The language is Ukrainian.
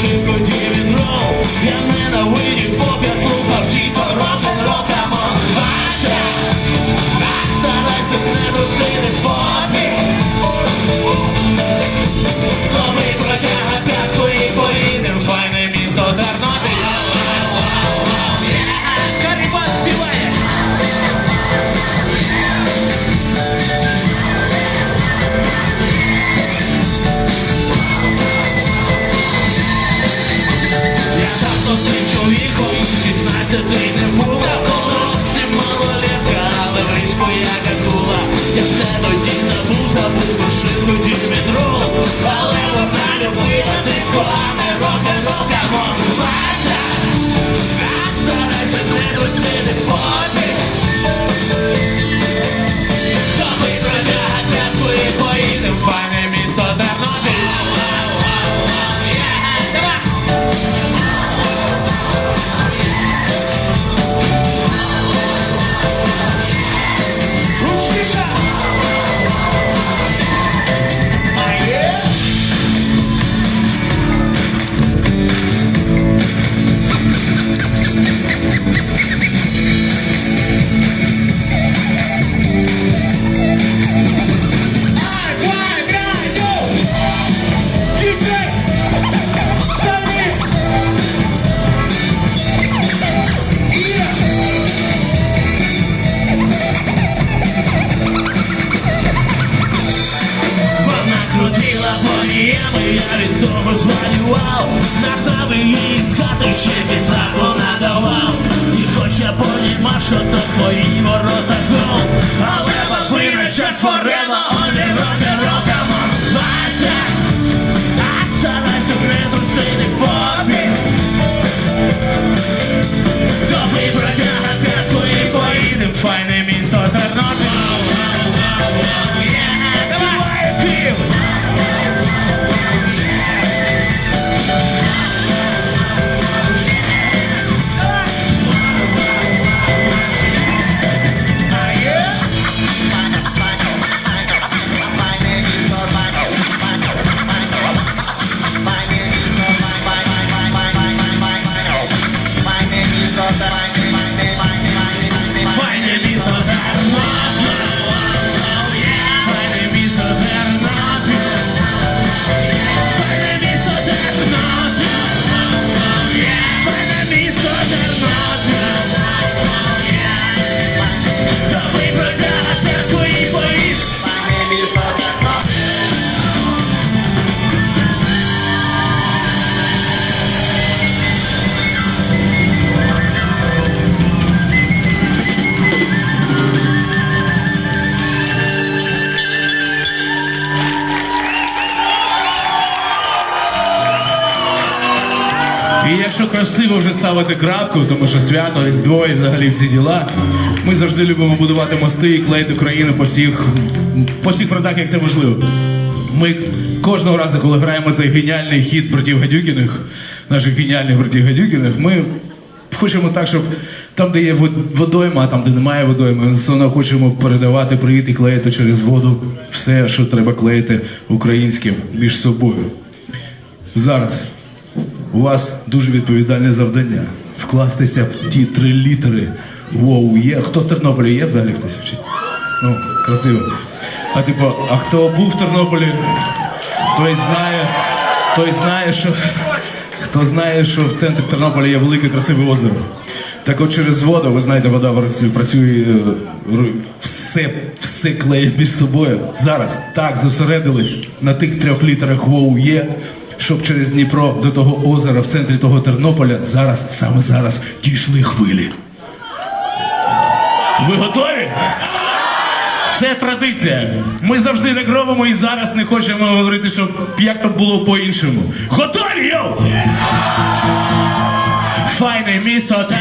szybko dzieje. Родился ты не була, зовсім малолетка, але в річку як я все тоді забув, забув машинку дід рол, але вона любила диско, а не рок-н-рол, камон, я від того звалював нахаби її з хати ще підтраку надавав. І хоч я понімав, що то свої ворота гол Але папина час форема, онлі якщо красиво вже ставити крапку, тому що свято, Різдво і взагалі всі діла, ми завжди любимо будувати мости і клеїти країну по всіх, по всіх фронтах, як це можливо. Ми кожного разу, коли граємо цей геніальний хід проти гадюкіних, наших геніальних проти гадюкіних, ми хочемо так, щоб там, де є водойма, а там, де немає водойми, ми все одно хочемо передавати привіт і клеїти через воду все, що треба клеїти українським між собою. Зараз у вас дуже відповідальне завдання вкластися в ті три літери. Воу, є. Хто з Тернополя є взагалі хтось? Чи- Ну, красиво. А типу, а хто був в Тернополі, той знає, той знає, що хто знає, що в центрі Тернополя є велике красиве озеро. Так от через воду, ви знаєте, вода працює е, все, все клеїть між собою. Зараз так зосередились на тих трьох літерах воу є, щоб через Дніпро до того озера в центрі того Тернополя зараз, саме зараз, дійшли хвилі. Ви готові? Це традиція. Ми завжди так робимо і зараз не хочемо говорити, що як то було по-іншому. Готові, йоу! Файне місто та.